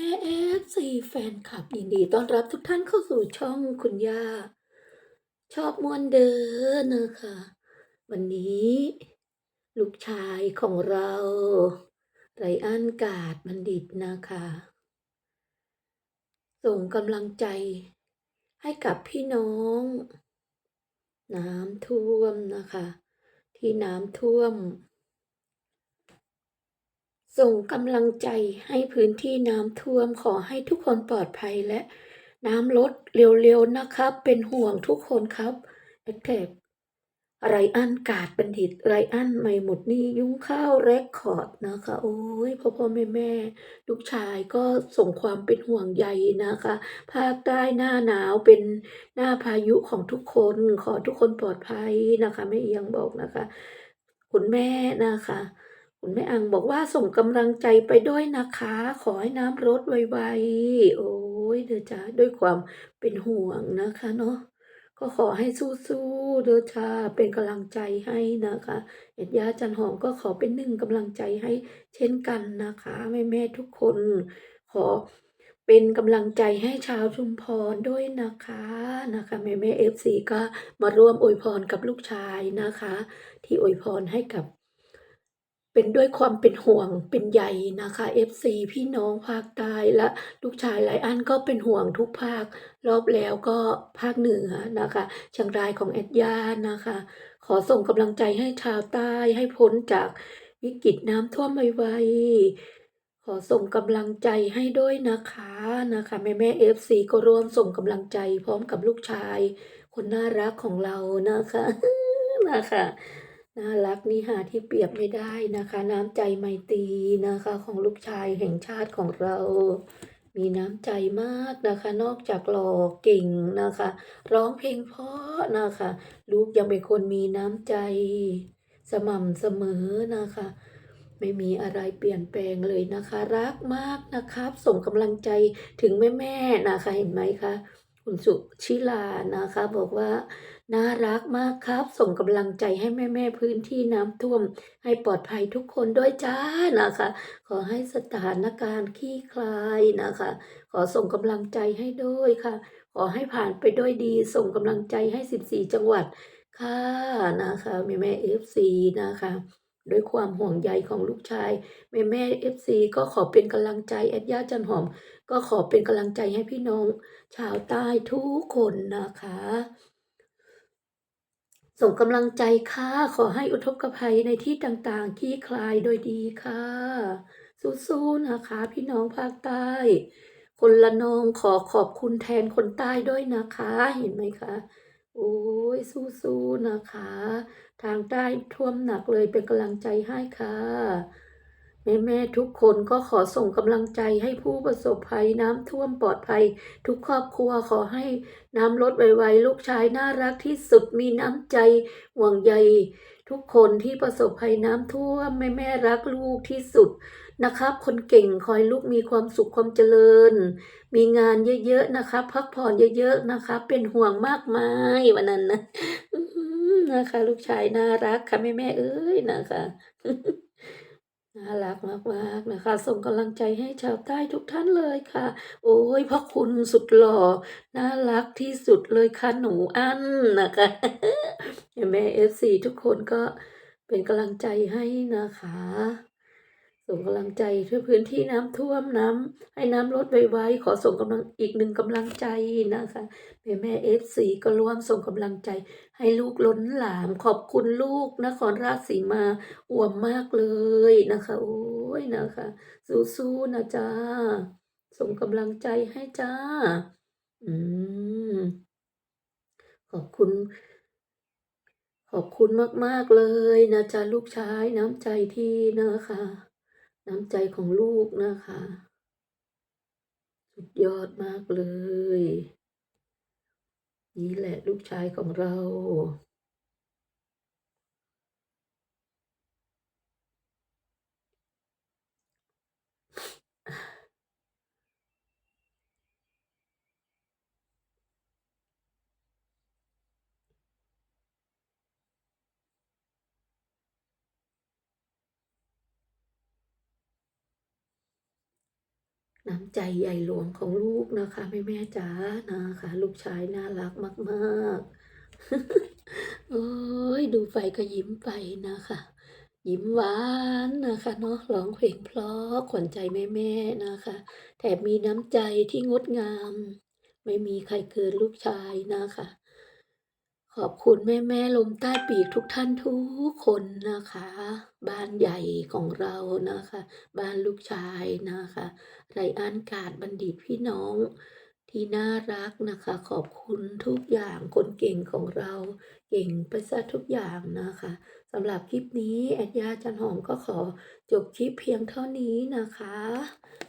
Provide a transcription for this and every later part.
ม่เอฟซีแฟนคลับยินดีต้อนรับทุกท่านเข้าสู่ช่องคุณย่า ชอบมวนเดินนะคะ วันนี้ ลูกชายของเราไรอันกาดบัณฑิตนะคะ ส่งกำลังใจให้กับพี่น้อง น้ำท่วมนะคะ ที่น้ำท่วม ส่งกำลังใจให้พื้นที่น้ำท่วมขอให้ทุกคนปลอดภัยและน้ำลดเร็วๆนะครับ เป็นห่วงทุกคนครับแอคแทกไรอันกาดบัณฑิตไรอันไม่หมดนี่ยุ่งข้าวเรคคอร์ดนะคะ โอ้ยพ่อพ่อแม่แม่ลูกชายก็ส่งความเป็นห่วงใยนะคะ ภาคใต้หน้าหนาวเป็นหน้าพายุของทุกคนขอทุกคนปลอดภัยนะคะแม่เอียงบอกนะคะ คุณแม่นะคะ คุณแม่อังบอกว่าส่งกำลังใจไปด้วยนะคะ ขอให้น้ำลดไวๆโอ้ยเด้อจ้าด้วยความเป็นห่วงนะคะเนาะก็ขอให้สู้ๆเด้อจ้าเป็นกำลังใจให้นะคะเอ็ดยาจันหอมก็ขอเป็นหนึ่งกำลังใจให้เช่นกันนะคะแม่แม่ๆทุกคน ขอเป็นกำลังใจให้ชาวชุมพรด้วยนะคะนะคะแม่แม่เอฟซีก็มาร่วมอวยพรกับลูกชายนะคะ ที่อวยพรให้กับ เป็นด้วยความเป็นห่วงเป็นใยนะคะ FC พี่น้องภาคใต้และลูกชายหลายอันก็เป็นห่วงทุกภาค รอบแล้วก็ภาคเหนือนะคะเชียงรายของแอดยานะคะ ขอส่งกำลังใจให้ชาวใต้ให้พ้นจากวิกฤตน้ำท่วมไวๆขอส่งกำลังใจให้ด้วยนะคะนะคะแม่แม่ FC ก็ร่วมส่งกำลังใจพร้อมกับลูกชาย คนน่ารักของเรานะคะนะคะ น่ารักนี่หาที่เปรียบไม่ได้นะคะ น้ำใจไมตรีนะคะ ของลูกชายแห่งชาติของเรา มีน้ำใจมากนะคะ นอกจากหล่อเก่งนะคะ ร้องเพลงเพราะนะคะ ลูกยังเป็นคนมีน้ำใจ สม่ำเสมอนะคะ ไม่มีอะไรเปลี่ยนแปลงเลยนะคะ รักมากนะครับ ส่งกำลังใจถึงแม่ๆนะคะเห็นไหมคะคุณสุชิลานะคะ บอกว่า น่ารักมากครับ ส่งกำลังใจให้แม่ๆพื้นที่น้ำท่วม ให้ปลอดภัยทุกคนด้วยจ้านะคะ ขอให้สถานการณ์คลี่คลายนะคะ ขอส่งกำลังใจให้ด้วยค่ะ ขอให้ผ่านไปด้วยดี ส่งกำลังใจให้ 14 จังหวัดค่ะนะคะแม่แม่เอฟซีนะคะด้วยความห่วงใยของลูกชาย แม่แม่เอฟซีก็ขอเป็นกำลังใจแอดย่าจันหอม ก็ขอเป็นกำลังใจให้พี่น้อง ชาวใต้ทุกคนนะคะ ส่งกำลังใจค่ะ ขอให้อุทกภัยในที่ต่างๆคลี่คลายโดยดีค่ะ สู้ๆนะคะ พี่น้องภาคใต้ คนละนองขอขอบคุณแทนคนใต้ด้วยนะคะ เห็นไหมคะ โอ้ยสู้ๆนะคะ ทางใต้ท่วมหนักเลยเป็นกำลังใจให้ค่ะ แม่แม่ๆทุกคนก็ขอส่งกำลังใจให้ผู้ประสบภัยน้ำท่วมปลอดภัย ทุกครอบครัวขอให้น้ำลดไวๆลูกชายน่ารักที่สุดมีน้ำใจห่วงใยทุกคนที่ประสบภัยน้ำท่วมแม่แม่ๆรักลูกที่สุดนะครับ คนเก่งคอยลูกมีความสุขความเจริญ มีงานเยอะๆนะครับ พักผ่อนเยอะๆนะคะเป็นห่วงมากมายวันนั้นนะนะคะ ลูกชายน่ารักค่ะแม่แม่เอ้ยนะคะ น่ารักมากๆนะคะ ส่งกำลังใจให้ชาวใต้ทุกท่านเลยค่ะ โอ้ยพระคุณสุดหล่อน่ารักที่สุดเลยค่ะหนูอันนะคะแม่เอฟซีทุกคนก็เป็นกำลังใจให้นะคะ ส่งกำลังใจเพื่อพื้นที่น้ำท่วมน้ำให้น้ำลดไวๆขอส่งกำลังอีกหนึ่งกำลังใจนะคะแม่แม่เอฟซีก็ร่วมส่งกำลังใจ ให้ลูกล้นหลามขอบคุณลูกนครราชสีมาอ่วมมากเลยนะคะ โอ้ยนะคะสู้ๆนะจ้าส่งกำลังใจให้จ้า อืมขอบคุณขอบคุณมาก ๆ เลยนะจ๊ะลูกชายน้ำใจที่นะคะ น้ำใจของลูกนะคะ สุดยอดมากเลย นี่แหละลูกชายของเรา น้ำใจใหญ่หลวงของลูกนะคะแม่แม่จ๋านะคะ ลูกชายน่ารักมากๆ โอ้ยดูไปก็ยิ้มไปนะคะ ยิ้มหวานนะคะเนาะร้องเพลงเพราะขวัญใจแม่ๆนะคะแถมมีน้ำใจที่งดงาม ไม่มีใครเกินลูกชายนะคะ ขอบคุณแม่แม่ลมใต้ปีกทุกท่านทุกคนนะคะ บ้านใหญ่ของเรานะคะ บ้านลูกชายนะคะ ไรอันกาดบัณฑิตพี่น้องที่น่ารักนะคะ ขอบคุณทุกอย่างคนเก่งของเราเก่งไปซะทุกอย่างนะคะสำหรับคลิปนี้แอดยาจันหอมก็ขอจบคลิปเพียงเท่านี้นะคะ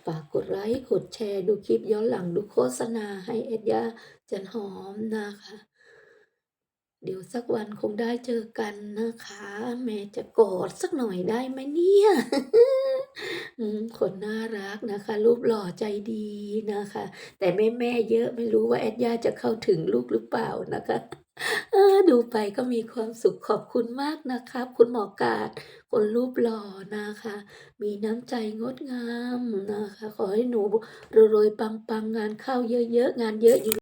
ฝากกดไลค์กดแชร์ดูคลิปย้อนหลังดูโฆษณาให้แอดยาจันหอมนะคะ เดี๋ยวสักวันคงได้เจอกันนะคะ แม่จะกอดสักหน่อยได้ไหมเนี่ยคนน่ารักนะคะ รูปหล่อใจดีนะคะ แต่แม่แม่ๆเยอะไม่รู้ว่าแอดย่าจะเข้าถึงลูกหรือเปล่านะคะดูไปก็มีความสุขขอบคุณมากนะครับ คุณหมอกาดคนรูปหล่อนะคะ มีน้ำใจงดงามนะคะ ขอให้หนูรวยๆปังๆงานเข้าเยอะๆงานเยอะอยู่